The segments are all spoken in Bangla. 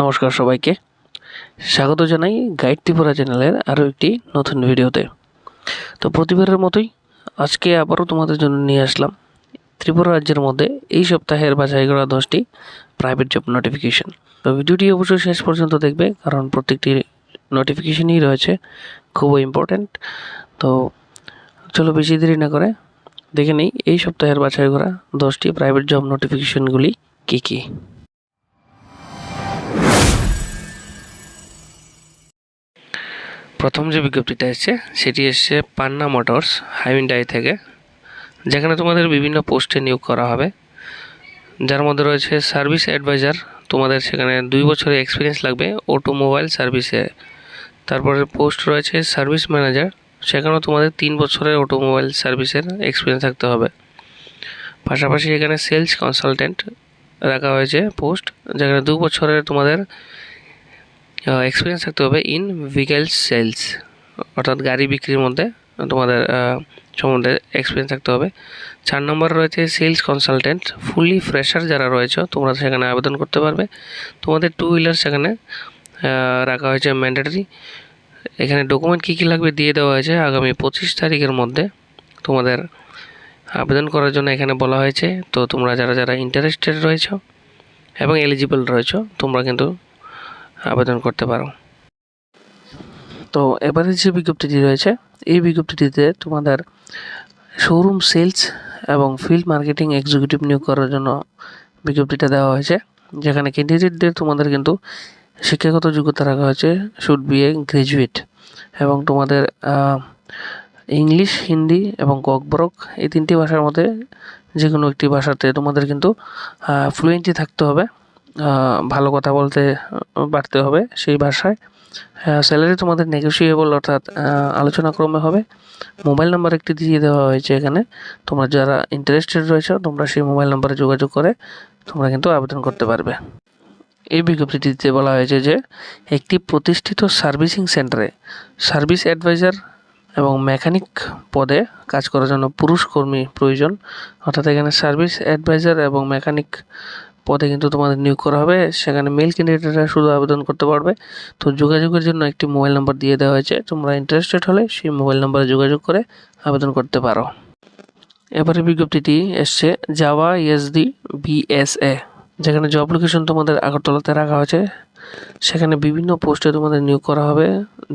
নমস্কার সবাইকে। স্বাগত জানাই গাইড ত্রিপুরা চ্যানেলের আরও একটি নতুন ভিডিওতে। তো প্রতিবারের মতোই আজকে আবারও তোমাদের জন্য নিয়ে আসলাম ত্রিপুরা রাজ্যের মধ্যে এই সপ্তাহের বাছাই করা দশটি প্রাইভেট জব নোটিফিকেশন তো ভিডিওটি অবশ্যই শেষ পর্যন্ত দেখবে, কারণ প্রত্যেকটি নোটিফিকেশনই রয়েছে, খুবই ইম্পর্ট্যান্ট তো চলো বেশি দেরি না করে দেখে নিই এই সপ্তাহের বাছাই করা দশটি প্রাইভেট জব নোটিফিকেশনগুলি কী কী। প্রথম যে বিজ্ঞপ্তিটা এসছে, সেটি এসছে পান্না মোটরস হাইমিনডাই থেকে, যেখানে তোমাদের বিভিন্ন পোস্টে নিয়োগ করা হবে। যার মধ্যে রয়েছে সার্ভিস অ্যাডভাইজার, তোমাদের সেখানে দুই বছরের এক্সপিরিয়েন্স লাগবে অটোমোবাইল সার্ভিসে। তারপরে পোস্ট রয়েছে সার্ভিস ম্যানেজার, সেখানেও তোমাদের তিন বছরের অটোমোবাইল সার্ভিসের এক্সপিরিয়েন্স থাকতে হবে। পাশাপাশি এখানে সেলস কনসালটেন্ট রাখা হয়েছে পোস্ট, যেখানে দু বছরের তোমাদের এক্সপিরিয়েন্স থাকতে হবে ইন ভেহিকেল সেলস অর্থাৎ গাড়ি বিক্রির মধ্যে তোমাদের সম্বন্ধে এক্সপিরিয়েন্স থাকতে হবে। চার নম্বর রয়েছে সেলস কনসালটেন্ট ফুলি ফ্রেশার যারা রয়েছে, তোমরা সেখানে আবেদন করতে পারবে। তোমাদের টু হুইলার সেখানে রাখা হয়েছে ম্যান্ডেটারি এখানে ডকুমেন্ট কী কী লাগবে দিয়ে দেওয়া হয়েছে। আগামী পঁচিশ তারিখের মধ্যে তোমাদের আবেদন করার জন্য এখানে বলা হয়েছে। তো তোমরা যারা যারা ইন্টারেস্টেড রয়েছো এবং এলিজিবল রয়েছো, তোমরা কিন্তু আবেদন করতে পারো। তো এবারে যে বিজ্ঞপ্তিটি রয়েছে, এই বিজ্ঞপ্তিটিতে তোমাদের শোরুম সেলস এবং ফিল্ড মার্কেটিং এক্সিকিউটিভ নিয়োগ করার জন্য বিজ্ঞপ্তিটা দেওয়া হয়েছে, যেখানে ক্যান্ডিডেটদের তোমাদের কিন্তু শিক্ষাগত যোগ্যতা রাখা হয়েছে শুড বি এ গ্রাজুয়েট এবং তোমাদের ইংলিশ হিন্দি এবং ককবরক এই তিনটি ভাষার মধ্যে যে কোনো একটি ভাষাতে তোমাদের কিন্তু ফ্লুয়েন্সি থাকতে হবে। ভালো কথা বলতে পারতে হবে সেই ভাষায়। স্যালারি তোমাদের নেগোসিয়েবল অর্থাৎ আলোচনা ক্রমে হবে। মোবাইল নাম্বার একটি দিয়ে দেওয়া হয়েছে এখানে। তোমরা যারা ইন্টারেস্টেড রয়েছে, তোমরা সেই মোবাইল নাম্বারে যোগাযোগ করে তোমরা কিন্তু আবেদন করতে পারবে। এই বিজ্ঞপ্তিটিতে বলা হয়েছে যে, একটি প্রতিষ্ঠিত সার্ভিসিং সেন্টারে সার্ভিস অ্যাডভাইজার এবং মেকানিক পদে কাজ করার জন্য পুরুষ কর্মী প্রয়োজন। অর্থাৎ এখানে সার্ভিস অ্যাডভাইজার এবং মেকানিক পদে কিন্তু তোমাদের নিয়োগ করা হবে। সেখানে মেল ক্যান্ডিডেটরা শুধু আবেদন করতে পারবে। তো যোগাযোগের জন্য একটি মোবাইল নাম্বার দিয়ে দেওয়া হয়েছে। তোমরা ইন্টারেস্টেড হলে সেই মোবাইল নাম্বারে যোগাযোগ করে আবেদন করতে পারো। এবারে বিজ্ঞপ্তিটি এসছে জাভা এসডি বিএসএ যেখানে জব লোকেশন তোমাদের আগরতলাতে রাখা হয়েছে। সেখানে বিভিন্ন পোস্টে তোমাদের নিয়োগ করা হবে।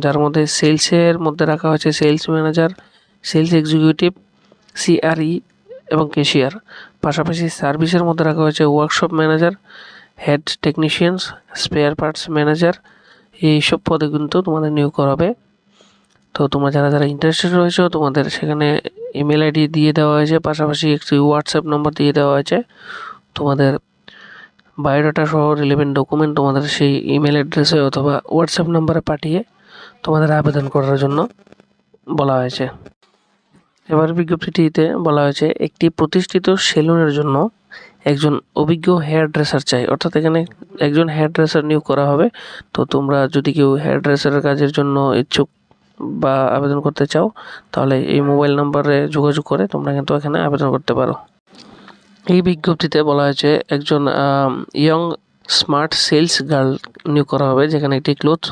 যার মধ্যে সেলসের মধ্যে রাখা হয়েছে sales manager sales executive CRE এবং কেশিয়ার পাশাপাশি সার্ভিসের মধ্যে রাখা হয়েছে workshop manager head technicians spare parts manager এইসব পদে কিন্তু তোমাদের নিয়োগ করা হবে। তো তোমরা যারা যারা ইন্টারেস্টেড রয়েছে, তোমাদের সেখানে ইমেল আইডি দিয়ে দেওয়া হয়েছে, পাশাপাশি একটি হোয়াটসঅ্যাপ নম্বর দিয়ে দেওয়া হয়েছে। তোমাদের বায়োডাটা সহ রিলেভেন্ট ডকুমেন্ট তোমাদের সেই ইমেল অ্যাড্রেসে অথবা হোয়াটসঅ্যাপ নাম্বারে পাঠিয়ে তোমাদের আবেদন করার জন্য বলা হয়েছে। এবার বিজ্ঞপ্তিটিতে বলা হয়েছে, একটি প্রতিষ্ঠিত সেলুনের জন্য একজন অভিজ্ঞ হেয়ার ড্রেসার চাই। অর্থাৎ এখানে একজন হেয়ার ড্রেসার নিয়োগ করা হবে। তো তোমরা যদি কেউ হেয়ার ড্রেসারের কাজের জন্য ইচ্ছুক বা আবেদন করতে চাও, তাহলে এই মোবাইল নাম্বারে যোগাযোগ করে তোমরা কিন্তু এখানে আবেদন করতে পারো। এই বিজ্ঞপ্তিতে বলা হয়েছে, একজন ইয়ং স্মার্ট সেলস গার্ল নিয়োগ করা হবে, যেখানে একটি ক্লোথ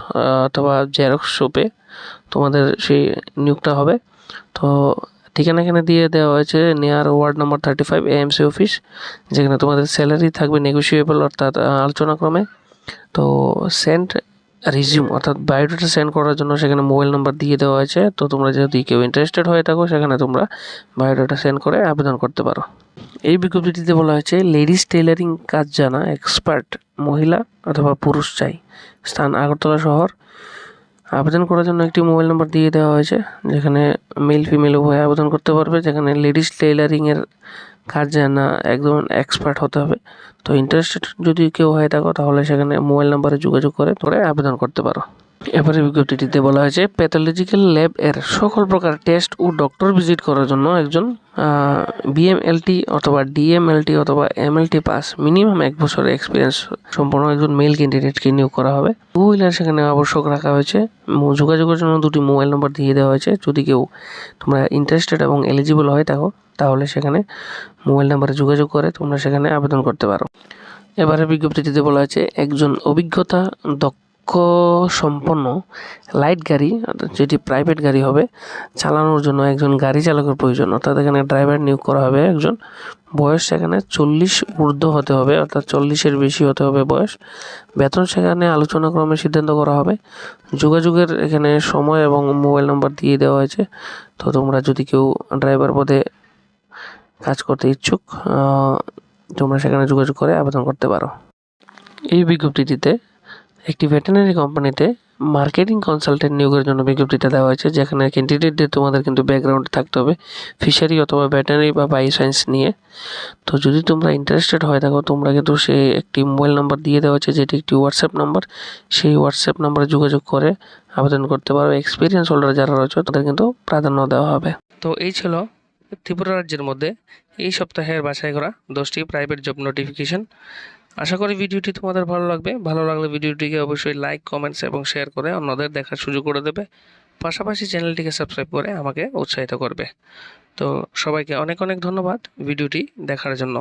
অথবা জেরক্স শপে তোমাদের সেই নিয়োগটা হবে। তো ঠিকানা এখানে দিয়ে দেওয়া হয়েছে near ward number thirty five AMC office যেখানে তোমাদের স্যালারি থাকবে নেগোসিয়েবল অর্থাৎ আলোচনাক্রমে তো সেন্ট রিজিউম অর্থাৎ বায়োডাটা সেন্ড করার জন্য সেখানে মোবাইল নাম্বার দিয়ে দেওয়া হয়েছে। তো তোমরা যদি কেউ ইন্টারেস্টেড হয়ে থাকো, সেখানে তোমরা বায়োডাটা সেন্ড করে আবেদন করতে পারো। এই বিজ্ঞপ্তিটিতে বলা হয়েছে লেডিস টেলারিং কাজ জানা এক্সপার্ট মহিলা অথবা পুরুষ চাই। স্থান আগরতলা শহর। আবেদন করার জন্য একটি মোবাইল নাম্বার দিয়ে দেওয়া হয়েছে, যেখানে মেল ফিমেল উভয় আবেদন করতে পারবে। যেখানে লেডিস টেইলারিংয়ের কাজ জানা একদম এক্সপার্ট হতে হবে। তো ইন্টারেস্টেড যদি কেউ হয়ে থাকো, তাহলে সেখানে মোবাইল নাম্বারে যোগাযোগ করে তোমরা আবেদন করতে পারো। এবারে বিজ্ঞপ্তিটিতে বলা হয়েছে, প্যাথোলজিক্যাল ল্যাব এর সকল প্রকার টেস্ট ও ডক্টর ভিজিট করার জন্য একজন বিএমএলটি অথবা ডিএমএলটি অথবা এমএলটি পাস মিনিমাম এক বছরের এক্সপিরিয়েন্স সম্পন্ন একজন মেল ক্যান্ডিডেটকে নিয়োগ করা হবে। টু হুইলার সেখানে আবশ্যক রাখা হয়েছে। যোগাযোগের জন্য দুটি মোবাইল নম্বর দিয়ে দেওয়া হয়েছে। যদি কেউ তোমরা ইন্টারেস্টেড এবং এলিজিবল হয়ে থাকো, তাহলে সেখানে মোবাইল নাম্বারে যোগাযোগ করে তোমরা সেখানে আবেদন করতে পারো। এবারে বিজ্ঞপ্তিটিতে বলা হয়েছে, একজন অভিজ্ঞতা দক্ষ সম্পন্ন লাইট গাড়ি যেটি প্রাইভেট গাড়ি হবে, চালানোর জন্য একজন গাড়ি চালকের প্রয়োজন। অর্থাৎ এখানে ড্রাইভার নিয়োগ করা হবে একজন। বয়স সেখানে চল্লিশ ঊর্ধ্ব হতে হবে, অর্থাৎ চল্লিশের বেশি হতে হবে বয়স। বেতন সেখানে আলোচনা ক্রমে সিদ্ধান্ত করা হবে। যোগাযোগের এখানে সময় এবং মোবাইল নাম্বার দিয়ে দেওয়া হয়েছে। তো তোমরা যদি কেউ ড্রাইভার পদে কাজ করতে ইচ্ছুক তোমরা সেখানে যোগাযোগ করে আবেদন করতে পারো। এই বিজ্ঞপ্তিটিতে একটি ভেটেনারি কোম্পানিতে মার্কেটিং কনসালটেন্ট নিয়োগের জন্য বিজ্ঞপ্তিটা দেওয়া হয়েছে, যেখানে ক্যান্ডিডেটদের তোমাদের কিন্তু ব্যাকগ্রাউন্ড থাকতে হবে ফিশারি অথবা ভেটেনারি বা বায়ো সায়েন্স নিয়ে। তো যদি তোমরা ইন্টারেস্টেড হয়ে থাকো তোমরা কিন্তু সে একটি মোবাইল নাম্বার দিয়ে দেওয়া হয়েছে, যেটি একটি হোয়াটসঅ্যাপ নাম্বার সেই হোয়াটসঅ্যাপ নাম্বারে যোগাযোগ করে আবেদন করতে পারো। এক্সপিরিয়েন্স হোল্ডার যারা রয়েছে, তাদের কিন্তু প্রাধান্য দেওয়া হবে। তো এই ছিল ত্রিপুরা রাজ্যের মধ্যে এই সপ্তাহের বাছাই করা দশটি প্রাইভেট জব নোটিফিকেশন আশা করি ভিডিওটি তোমাদের ভালো লাগবে। ভালো লাগলে ভিডিওটিকে অবশ্যই লাইক কমেন্টস এবং শেয়ার করে অন্যদের দেখার সুযোগ করে দেবে। পাশাপাশি চ্যানেলটিকে সাবস্ক্রাইব করে আমাকে উৎসাহিত করবে। তো সবাইকে অনেক অনেক ধন্যবাদ ভিডিওটি দেখার জন্য।